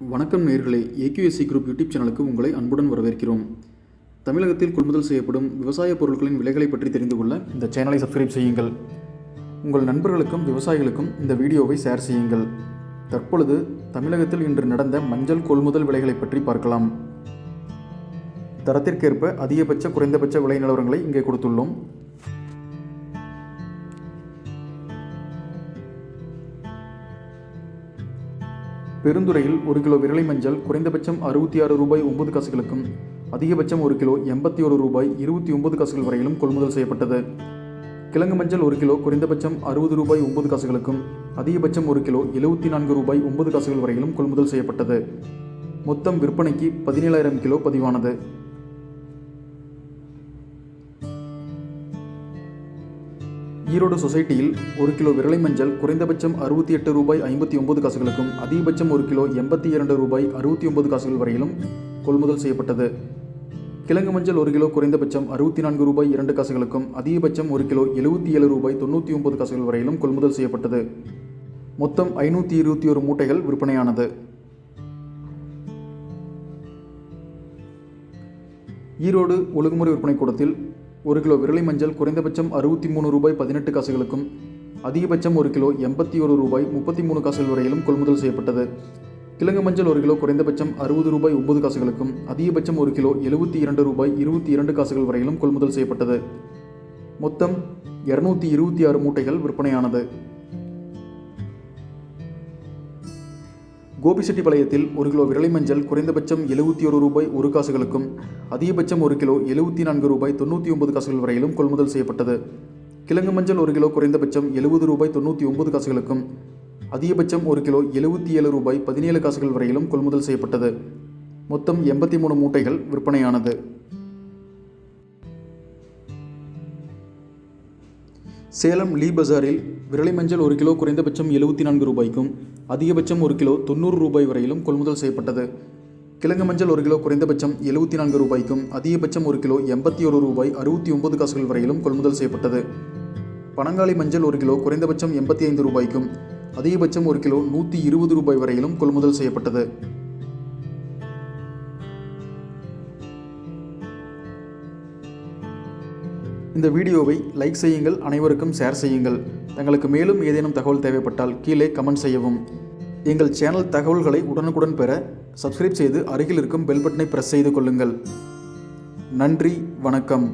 வணக்கம் நேர்களே AQSC group YouTube சேனலுக்கு உங்களை அன்புடன் வரவேற்கிறோம். தமிழகத்தில் கொள்முதல் செய்யப்படும் விவசாய பொருட்களின் விலைகளை பற்றி தெரிந்து கொள்ள இந்த சேனலை சப்ஸ்கிரைப் செய்யுங்கள். உங்கள் நண்பர்களுக்கும் விவசாயிகளுக்கும் இந்த வீடியோவை ஷேர் செய்யுங்கள். தற்பொழுது தமிழகத்தில் இன்று நடந்த மஞ்சள் கொள்முதல் விலைகளை பற்றி பார்க்கலாம். தரத்திற்கேற்ப அதிகபட்ச குறைந்தபட்ச விலை நிலவரங்களை இங்கே கொடுத்துள்ளோம். பெருந்துறையில் ஒரு கிலோ விரலை மஞ்சள் குறைந்தபட்சம் அறுபத்தி ஆறு ரூபாய் ஒன்பது காசுகளுக்கும் அதிகபட்சம் ஒரு கிலோ எண்பத்தி ஒரு ரூபாய் இருபத்தி ஒன்பது காசுகள் வரையிலும் கொள்முதல் செய்யப்பட்டது. கிழங்கு மஞ்சள் ஒரு கிலோ குறைந்தபட்சம் அறுபது ரூபாய் ஒன்பது காசுகளுக்கும் அதிகபட்சம் ஒரு கிலோ எழுபத்தி நான்கு ரூபாய் ஒன்பது காசுகள் வரையிலும் கொள்முதல் செய்யப்பட்டது. மொத்தம் விற்பனைக்கு பதினேழாயிரம் கிலோ பதிவானது. ஈரோடு சொசைட்டியில் ஒரு கிலோ விரலை மஞ்சள் குறைந்தபட்சம் அறுபத்தி எட்டு ரூபாய் ஐம்பத்தி ஒன்பது காசுகளுக்கும் அதிகபட்சம் ஒரு கிலோ எண்பத்தி இரண்டு ரூபாய் அறுபத்தி ஒன்பது காசுகள் வரையிலும் கொள்முதல் செய்யப்பட்டது. கிழங்கு மஞ்சள் ஒரு கிலோ குறைந்தபட்சம் அறுபத்தி நான்கு ரூபாய் இரண்டு காசுகளுக்கும் அதிகபட்சம் ஒரு கிலோ எழுபத்தி ஏழு ரூபாய் தொண்ணூற்றி ஒன்பது காசுகள் வரையிலும் கொள்முதல் செய்யப்பட்டது. மொத்தம் ஐநூற்றி இருபத்தி ஒரு மூட்டைகள் விற்பனையானது. ஈரோடு ஒழுங்குமுறை விற்பனை கூடத்தில் ஒரு கிலோ விரலை மஞ்சள் குறைந்தபட்சம் அறுபத்தி மூணு ரூபாய் பதினெட்டு காசுகளுக்கும் அதிகபட்சம் ஒரு கிலோ எண்பத்தி ஒரு ரூபாய் முப்பத்தி மூணு காசுகள் வரையிலும் கொள்முதல் செய்யப்பட்டது. கிழங்கு மஞ்சள் ஒரு கிலோ குறைந்தபட்சம் அறுபது ரூபாய் ஒன்பது காசுகளுக்கும் அதிகபட்சம் ஒரு கிலோ எழுபத்தி இரண்டு ரூபாய் இருபத்தி இரண்டு காசுகள் வரையிலும் கொள்முதல் செய்யப்பட்டது. மொத்தம் இருநூத்தி இருபத்தி ஆறு மூட்டைகள் விற்பனையானது. கோபிச்செட்டிப்பாளையத்தில் ஒரு கிலோ விரலை மஞ்சள் குறைந்தபட்சம் எழுபத்தி ஒரு ரூபாய் ஒரு காசுகளுக்கும் அதிகபட்சம் ஒரு கிலோ எழுபத்தி நான்கு ரூபாய் தொண்ணூற்றி ஒன்பது காசுகள் வரையிலும் கொள்முதல் செய்யப்பட்டது. கிழங்கு மஞ்சள் ஒரு கிலோ குறைந்தபட்சம் எழுபது ரூபாய் தொண்ணூற்றி ஒன்பது காசுகளுக்கும் அதிகபட்சம் ஒரு கிலோ எழுபத்தி ஏழு ரூபாய் பதினேழு காசுகள் வரையிலும் கொள்முதல் செய்யப்பட்டது. மொத்தம் எண்பத்தி மூணு மூட்டைகள் விற்பனையானது. சேலம் லீ பஜாரில் விரலை மஞ்சள் ஒரு கிலோ குறைந்தபட்சம் எழுபத்தி நான்கு ரூபாய்க்கும் அதிகபட்சம் ஒரு கிலோ தொண்ணூறு ரூபாய் வரையிலும் கொள்முதல் செய்யப்பட்டது. கிழங்கு மஞ்சள் ஒரு கிலோ குறைந்தபட்சம் எழுபத்தி நான்கு ரூபாய்க்கும் அதிகபட்சம் ஒரு கிலோ எண்பத்தி ஒரு ரூபாய் அறுபத்தி ஒன்பது காசுகள் வரையிலும் கொள்முதல் செய்யப்பட்டது. பனங்காளி மஞ்சள் ஒரு கிலோ குறைந்தபட்சம் எண்பத்தி ஐந்து ரூபாய்க்கும் அதிகபட்சம் ஒரு கிலோ நூற்றி இருபது ரூபாய் வரையிலும் கொள்முதல் செய்யப்பட்டது. இந்த வீடியோவை லைக் செய்யுங்கள் அனைவருக்கும் ஷேர் செய்யுங்கள். தங்களுக்கு மேலும் ஏதேனும் தகவல் தேவைப்பட்டால் கீழே கமெண்ட் செய்யவும். எங்கள் சேனல் தகவல்களை உடனுக்குடன் பெற சப்ஸ்கிரைப் செய்து அருகில் இருக்கும் பெல் பட்டனை ப்ரெஸ் செய்து கொள்ளுங்கள். நன்றி வணக்கம்.